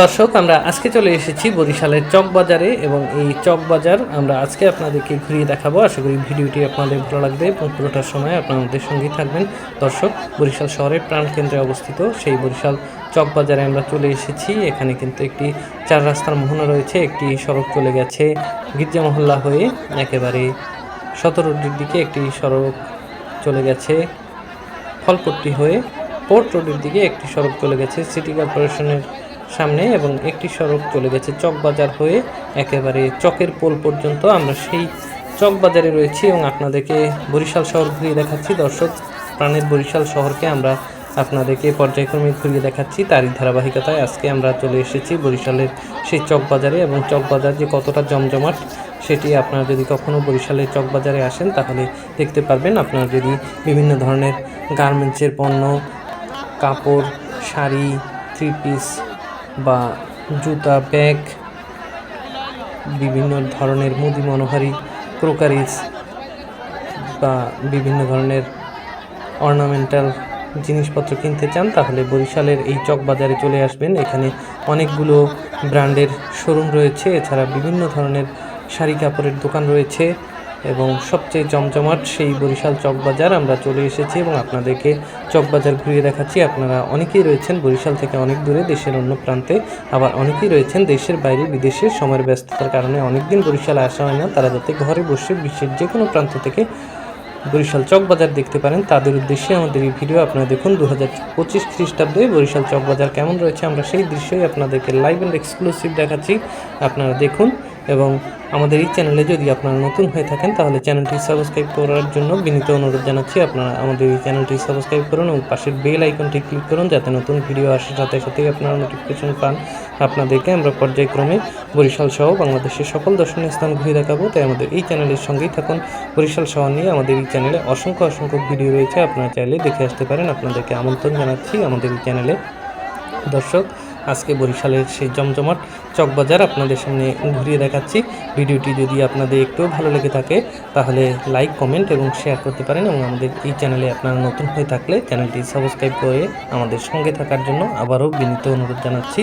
দর্শক, আমরা আজকে চলে এসেছি বরিশালের চক বাজারে এবং এই চক বাজার আমরা আজকে আপনাদেরকে ঘুরিয়ে দেখাবো। আশা করি ভিডিওটি আপনাদের ভালো লাগবে এবং পুরোটার সময় আপনারা আমাদের সঙ্গেই থাকবেন। দর্শক, বরিশাল শহরের প্রাণকেন্দ্রে অবস্থিত সেই বরিশাল চক বাজারে আমরা চলে এসেছি। এখানে কিন্তু একটি চার রাস্তার মোহনা রয়েছে, একটি সড়ক চলে গেছে গির্জা মহল্লা হয়ে একেবারে সতেরোটির দিকে একটি সড়ক চলে গেছে। ফলপট্টি হয়ে পোর্ট রোডের দিকে একটি সড়ক চলে গেছে। সিটি কর্পোরেশনের সামনে এবং একটি সড়ক চলে গেছে চকবাজার হয়ে একেবারে চকের পোল পর্যন্ত। আমরা সেই চকবাজারে রয়েছি এবং আপনাদেরকে বরিশাল শহর ঘুরিয়ে দেখাচ্ছি। দর্শক, প্রাণের বরিশাল শহরকে আমরা আপনাদেরকে পর্যায়ক্রমে ঘুরিয়ে দেখাচ্ছি। তারই ধারাবাহিকতায় আজকে আমরা চলে এসেছি বরিশালের সেই চকবাজারে এবং চকবাজার যে কতটা জমজমাট, সেটি আপনারা যদি কখনও বরিশালের চকবাজারে আসেন, তাহলে দেখতে পারবেন। আপনারা যদি বিভিন্ন ধরনের গার্মেন্টসের পণ্য, কাপড়, শাড়ি থ্রি পিস বা জুতা, ব্যাগ, বিভিন্ন ধরনের মুদি মনোহারি, ক্রোকারিজ বা বিভিন্ন ধরনের অর্নামেন্টাল জিনিসপত্র কিনতে চান, তাহলে বরিশালের এই চক বাজারে চলে আসবেন। এখানে অনেকগুলো ব্র্যান্ডের শোরুম রয়েছে। এছাড়া বিভিন্ন ধরনের শাড়ি কাপড়ের দোকান রয়েছে। এবং সবচেয়ে জমজমাট সেই বরিশাল চকবাজার আমরা চলে এসেছি এবং আপনাদেরকে চকবাজার ঘুরিয়ে দেখাচ্ছি। আপনারা অনেকেই রয়েছেন বরিশাল থেকে অনেক দূরে, দেশের অন্য প্রান্তে। আবার অনেকেই রয়েছেন দেশের বাইরে বিদেশে সময়ের ব্যস্ততার কারণে অনেকদিন বরিশালে আসা হয় না। তারা যাতে ঘরে বসে বিশ্বের যে কোনো প্রান্ত থেকে বরিশাল চকবাজার দেখতে পারেন, তাদের উদ্দেশ্যে আমাদের এই ভিডিও আপনারা দেখুন দু হাজার পঁচিশ খ্রিস্টাব্দে। বরিশাল চকবাজার কেমন রয়েছে? আমরা সেই দৃশ্যই আপনাদেরকে লাইভ অ্যান্ড এক্সক্লুসিভ দেখাচ্ছি। আপনারা দেখুন। এবং আমাদের এই চ্যানেলে যদি আপনারা নতুন হয়ে থাকেন, তাহলে চ্যানেলটি সাবস্ক্রাইব করার জন্য বিনীত অনুরোধ জানাচ্ছি আপনারা আমাদের এই চ্যানেলটি সাবস্ক্রাইব করুন এবং পাশের বেল আইকনটি ক্লিক করুন, যাতে নতুন ভিডিও আসার সাথে সাথেই আপনারা নোটিফিকেশন পান। আপনাদেরকে আমরা পর্যায়ক্রমে বরিশাল সহ বাংলাদেশের সকল দর্শনীয় স্থান ঘুরে দেখাবো। তাই আমাদের এই চ্যানেলের সঙ্গেই থাকুন। বরিশাল শহর নিয়ে আমাদের এই চ্যানেলে অসংখ্য অসংখ্য ভিডিও রয়েছে, আপনারা চাইলে দেখে আসতে পারেন। আপনাদেরকে আমন্ত্রণ জানাচ্ছি আমাদের এই চ্যানেলে দর্শক আজকে বরিশালের সেই জমজমাট চকবাজার আপনাদের সামনে ঘুরিয়ে দেখাচ্ছি। ভিডিওটি যদি আপনাদের একটু ভালো লেগে থাকে, তাহলে লাইক, কমেন্ট এবং শেয়ার করতে পারেন এবং আমাদের এই চ্যানেলে আপনারা নতুন হয়ে থাকলে চ্যানেলটি সাবস্ক্রাইব করে আমাদের সঙ্গে থাকার জন্য আবারও বিনীত অনুরোধ জানাচ্ছি।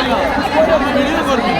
করবি